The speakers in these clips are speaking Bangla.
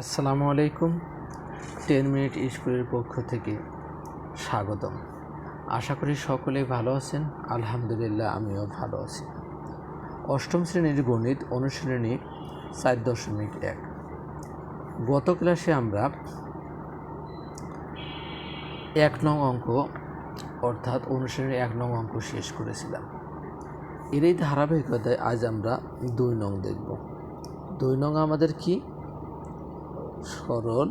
আসসালামু আলাইকুম। টেন মিনিট স্কুলের পক্ষ থেকে স্বাগতম। আশা করি সকলেই ভালো আছেন। আলহামদুলিল্লাহ, আমিও ভালো আছি। অষ্টম শ্রেণির গণিত অনুশ্রেণী চার দশমিক এক। গত ক্লাসে আমরা এক নং অঙ্ক, অর্থাৎ অনুশ্রেণীর এক নং অঙ্ক শেষ করেছিলাম। এর এই ধারাবাহিকতায় আজ আমরা দুই নং দেখব। দুই নং আমাদের কি? সরল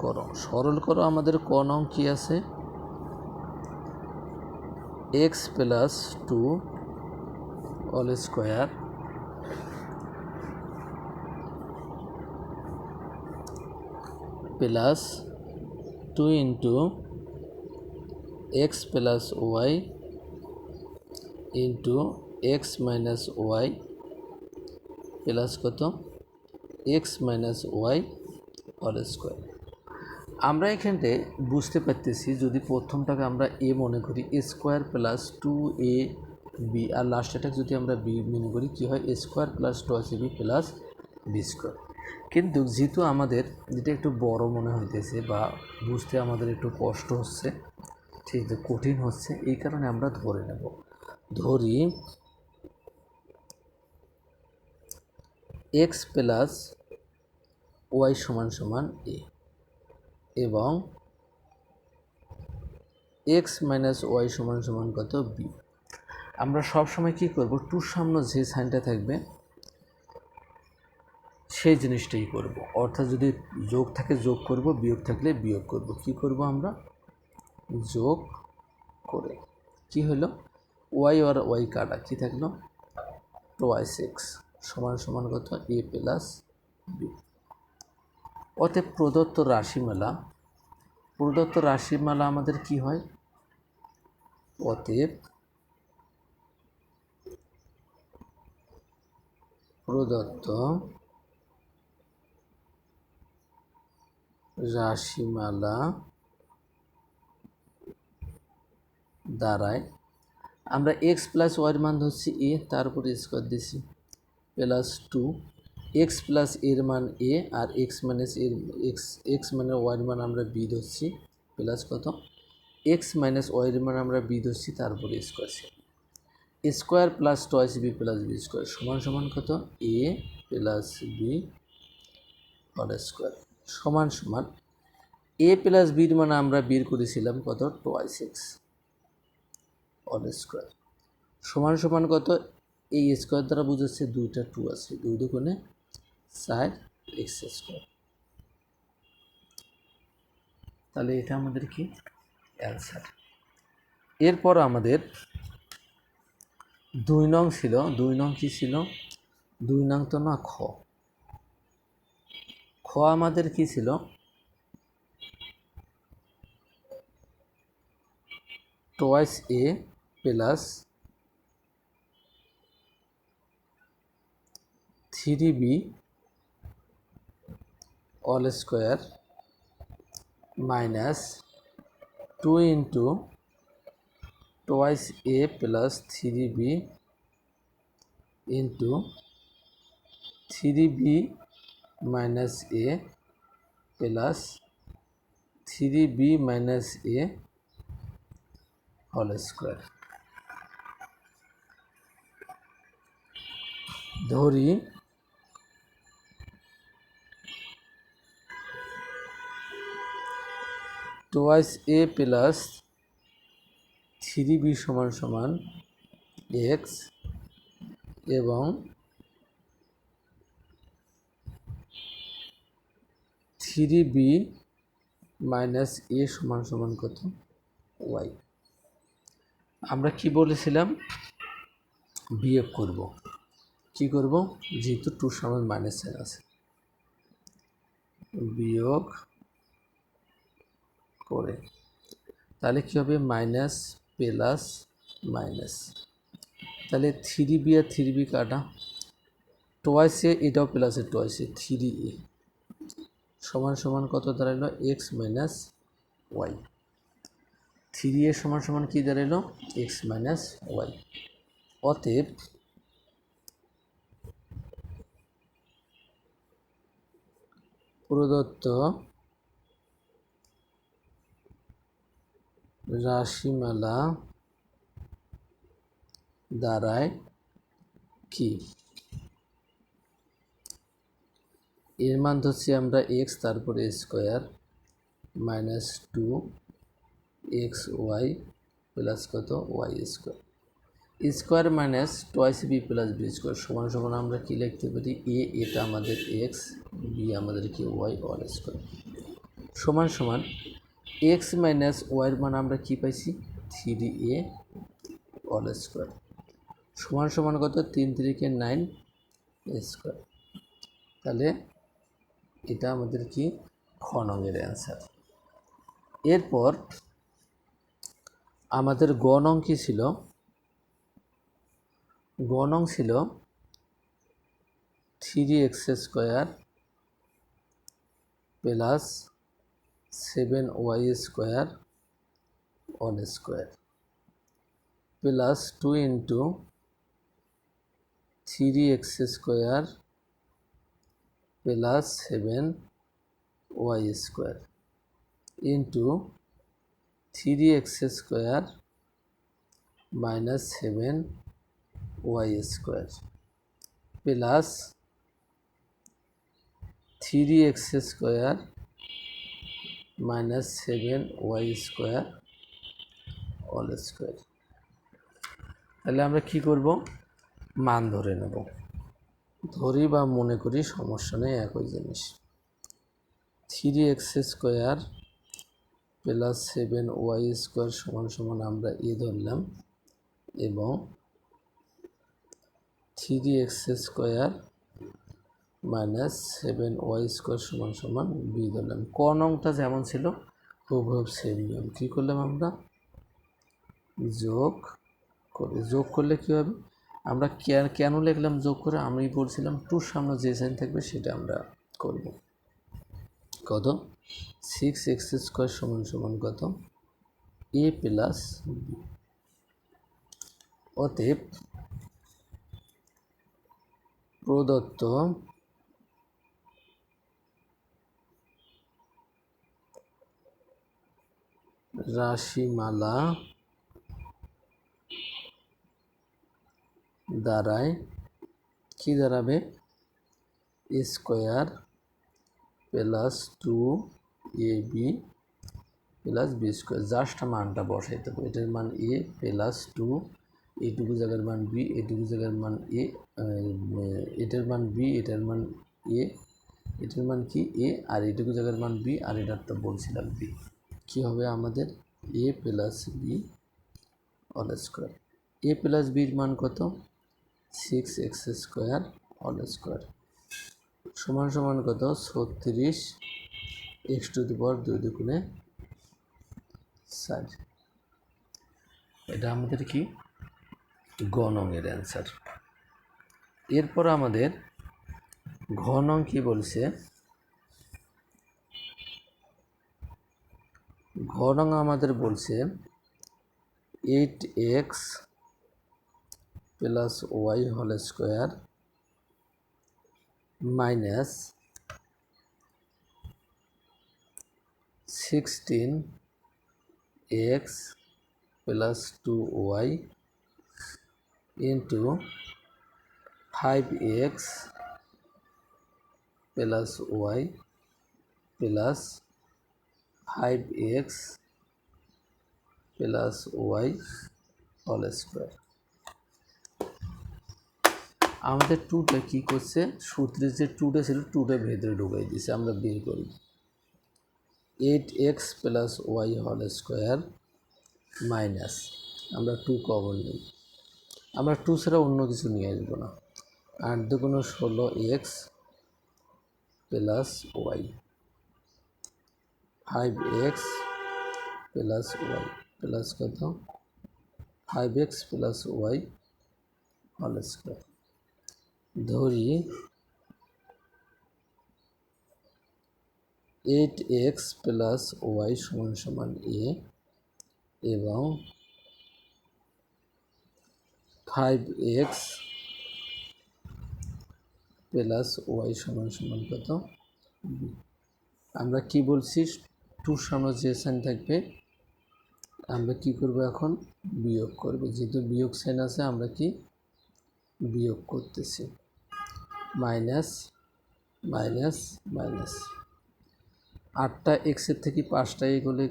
করো। সরল করো, আমাদের ক নং কি আছে? X plus two all square plus two into x plus y into x minus y plus কত? X minus y all square আমরা এখানতে বুঝতে পারতেছি যদি প্রথমটাকে আমরা এ মনে করি a square plus two a b আর লাস্টেরটাকে যদি আমরা বি মনে করি, কী হয়? A square plus twice b plus b square কিন্তু যেহেতু আমাদের যেটা একটু বড় মনে হইতেছে বা বুঝতে আমাদের একটু কষ্ট হচ্ছে, ঠিক আছে কঠিন হচ্ছে, এই কারণে আমরা ধরে নেব। ধরি এক্স প্লাস ওয়াই সমান সমান এ। এবং এক্স মাইনাস ওয়াই সমান সমান কত বি। আমরা সব সময় কি করব? টুর সামনে যে সাইনটা থাকবে, সেই জিনিসটাই করব। অর্থাৎ যদি যোগ থাকে, যোগ করব, বিয়োগ থাকলে বিয়োগ করব। কি করব আমরা? যোগ করে। কি হলো? ওয়াই আর ওয়াই কাটা। কি থাকল? টোয়াই সিক্স। সমান সমান কত? A plus b. অতএব প্রদত্ত রাশিমালা প্রদত্ত রাশিমালা আমাদের কি হয়? অতএব প্রদত্ত রাশিমালা দ্বারায় আমরা এক্স প্লাস ওয়াইয়ের মান ধরছি এ তার উপরে স্কোয়ার দিছি প্লাস টু এক্স প্লাস এর মান এ আর এক্স মাইনাস এর এক্স এক্স মানে ওয়াইয়ের মান আমরা বি ধরছি। প্লাস কত? এক্স মাইনাস ওয়াইয়ের মান আমরা বি ধরছি তার উপরে square square plus twice b plus b square সমান সমান কত? এ প্লাস বি হল স্কোয়ার সমান সমান। এ প্লাস বির মানে আমরা বের করেছিলাম কত? টোয়াইস এক্স অল স্কোয়ার সমান সমান কত? এই স্কোয়ার দ্বারা বুঝাচ্ছে দুইটা টু আছে, দুই দুগুণে চার এক্স স্কোয়ার তাহলে এটা আমাদের কি? অ্যান্সার। এরপর আমাদের দুই নং ছিল। দুই নং কি ছিল? দুই নং তো না খ। খ আমাদের কি ছিল? Twice a plus three b all square minus two into twice a plus three b into three b minus a plus three b minus a whole square. ধরি twice a plus three b সমান সমান এক্স এবং থ্রি বি মাইনাস এ সমান সমান কত? ওয়াই আমরা কি বলেছিলাম? বিয়োগ করব। কি করব? যেহেতু টু সমান মাইনাস সাইন আছে। বিয়োগ করে। তাহলে কী হবে? Minus plus minus. তাহলে থ্রি বি আর থ্রি বি কাটা। টোয়াইস এ এটাও প্লাসে এ থ্রি এ সমান সমান কত দাঁড়াইলো? X minus Y three A সমান সমান কী দাঁড়াইলো? এক্স মাইনাস ওয়াই অতএব প্রদত্ত রাশিমালা দ্বারায় কি এর মান ধরছি আমরা এক্স তারপরে square minus two x y plus কত? Y square square minus twice b plus b square সমান সমান আমরা কী লিখতে পারি? এ এটা আমাদের এক্স বি আমাদের কি ওয়াই অল স্কোয়ার সমান সমান এক্স মাইনাস ওয়াইয়ের মান আমরা কী পাইছি? থ্রি এ অল স্কোয়ার সমান সমান কত? তিন তিরিকে নাইন স্কোয়ার তাহলে এটা আমাদের কি? খ নংয়ের অ্যান্সার এরপর আমাদের গ নং কী ছিল? গ নং ছিল three x square plus seven y square all square plus two into three x square plus seven y square into three x square minus seven y square plus three x square minus seven y square all square তাহলে আমরা কি করব? মান ধরে নেব। ধরি বা মনে করি সমস্যা নেই, একই জিনিস। Three x square plus seven y square সমান সমান আমরা এ ধরলাম এবং three x square minus seven y square সমান সমান বি ধরলাম। ক নংটা যেমন ছিল হুবহুব সেম নিয়ম। কী করলাম আমরা? যোগ করে, যোগ করলে কী হবে? আমরা কেন লিখলাম যোগ করে? আমি বলছিলাম টুর সামনে যে সাইন থাকবে সেটা আমরা করব। কত? সিক্স এক্স স্কোয়ার সমান সমান কত? A plus b. অতএব প্রদত্ত রাশিমালা দ্বারায় কি দাঁড়াবে? Square plus two a b plus b square just মানটা বসাইতে হবে। এটার মান এ প্লাস টু এইটুকু জায়গার মান বি এটুকু জায়গার মান এ এটার মান বি এটার মান এ এটার মান কি? এ আর এটুকু জায়গার মান বি আর এটার তো বলছিলাম বি কী হবে আমাদের? A plus b all square a plus বির মান কত? Six x square all square সমান সমান কত? ছত্রিশ এক্স টু দি পাওয়ার দুই দুগুণে ষাট। এটা আমাদের কি? গণংয়ের অ্যান্সার এরপর আমাদের ঘনং কি বলছে? ঘনং আমাদের বলছে eight x plus y whole square minus sixteen x plus two y into five x plus y plus five x plus y whole square. আমাদের টুটা কী করছে? সূত্রের যে টুটা ছিল টুটা ভেতরে ঢুকাই দিয়েছে আমরা বের করি। Eight x plus y whole square minus. আমরা টু কমন নিই। আমরা টু ছাড়া অন্য কিছু নিয়ে আসব না। আট দুগুণ ষোলো x plus y. Five x plus y plus কত? Five x plus y whole square ধরি এইট এক্স প্লাস ওয়াই সমান সমান এ এবং ফাইভ এক্স প্লাস ওয়াই সমান সমান কত? আমরা কি বলছি? টুর সামনে যে সাইন থাকবে, আমরা কি করব এখন? বিয়োগ করব। যেহেতু বিয়োগ সাইন আছে, আমরা কি? বিয়োগ করতেছি। Minus minus minus. আটটা এক্সের থেকে পাঁচটা এ হলে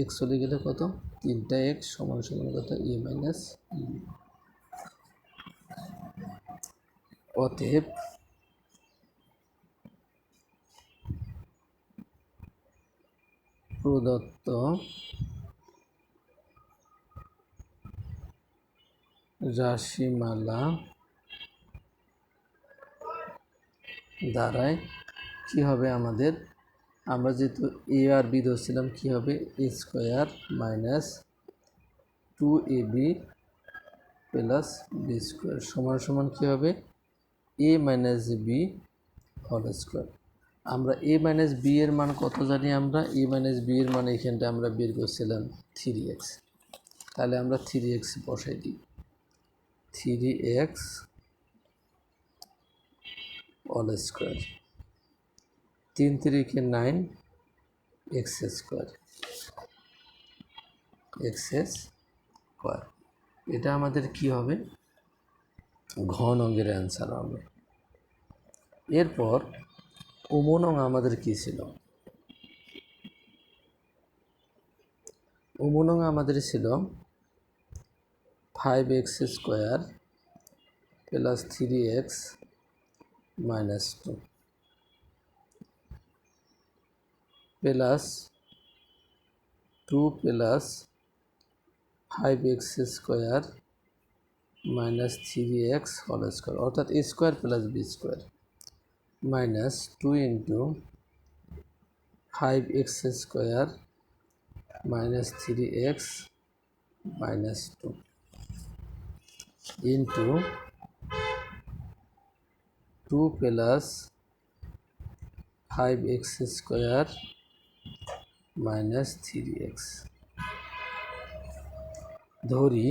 এক্স চলে গেলে কত? তিনটা এক্স সমান সমান কত? এ মাইনাস অতএব প্রদত্ত রাশিমালা দ্বারায় কি হবে আমাদের? আমরা যেহেতু এ আর বি ধরছিলাম, কী হবে? A square minus two a b plus b square সমান সমান কী হবে? A minus b whole square আমরা এ মাইনাস বি এর মান কত জানি আমরা? এ মাইনাস বি এর মান এখানটা আমরা বের করছিলাম থ্রি এক্স তাহলে আমরা থ্রি এক্স বসাই দিই। থ্রি এক্স অল স্কোয়ার তিন তিরিকে nine x square x square এটা আমাদের কি হবে? ঘন অঙ্গের অ্যান্সার হবে। এরপর উমনং আমাদের কি ছিল? উমনং আমাদের ছিল five x square plus three x minus two plus two plus five x square minus three x whole square অর্থাৎ square plus b square minus two into five x square minus three x minus two into two plus five x square minus three x ধরি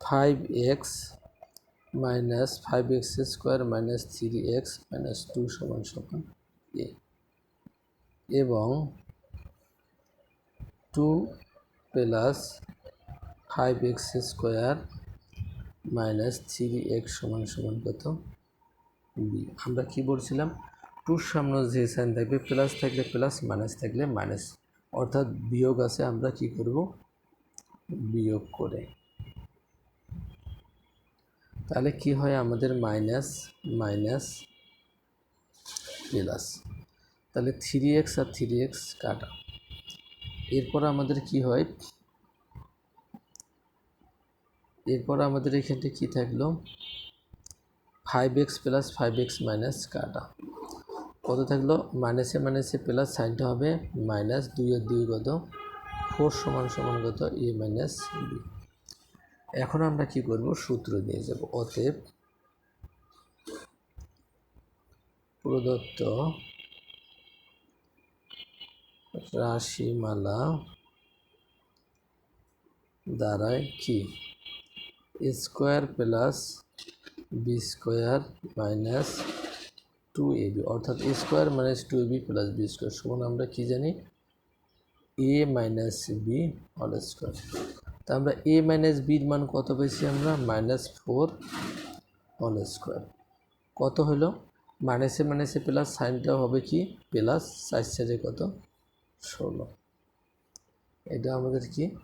five x minus five x square minus three x minus two সমান সমান এ এবং two plus five x square minus three x সমান সমান কত বি আমরা কি বলছিলাম? টুর সামনে যে সাইন থাকবে প্লাস থাকলে প্লাস মাইনাস থাকলে মাইনাস অর্থাৎ বিয়োগ আছে, আমরা কি করব? বিয়োগ করে। তাহলে কি হয়? আমাদের মাইনাস মাইনাস প্লাস তাহলে থ্রি এক্স আর থ্রি এক্স কাটা। এরপর আমাদের কি হয়? এরপর আমাদের এখানটা কি থাকল? Five x plus five x minus কাটা। কত থাকল? মাইনাসে মাইনাসে প্লাস সাইনটা হবে মাইনাস দুইয়ের দুই কত ফোর সমান সমান কত এ মাইনাস বি এখন আমরা কি করব? সূত্র দিয়ে যাব। অতএব প্রদত্ত রাশিমালা দ্বারায় কি? Square plus b square minus two a b, অর্থাৎ square minus two a b plus b square সমান আমরা কী জানি? A minus b all square. তা আমরা এ মাইনাস বির মান কত পেয়েছি আমরা? মাইনাস ফোর অল স্কোয়ার কত হলো? মাইনাসে মাইনাসে প্লাস সাইনটা হবে কি? প্লাস সাইজ সাইডে কত? ষোলো। এটা আমাদের কি?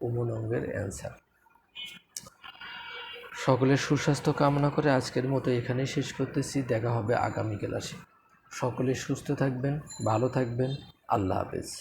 উমন অঙ্গের অ্যান্সার সকলের সুস্বাস্থ্য কামনা করে আজকের মতো এখানেই শেষ করতেছি। দেখা হবে আগামী ক্লাসে। সকলে সুস্থ থাকবেন, ভালো থাকবেন। আল্লাহ হাফেজ।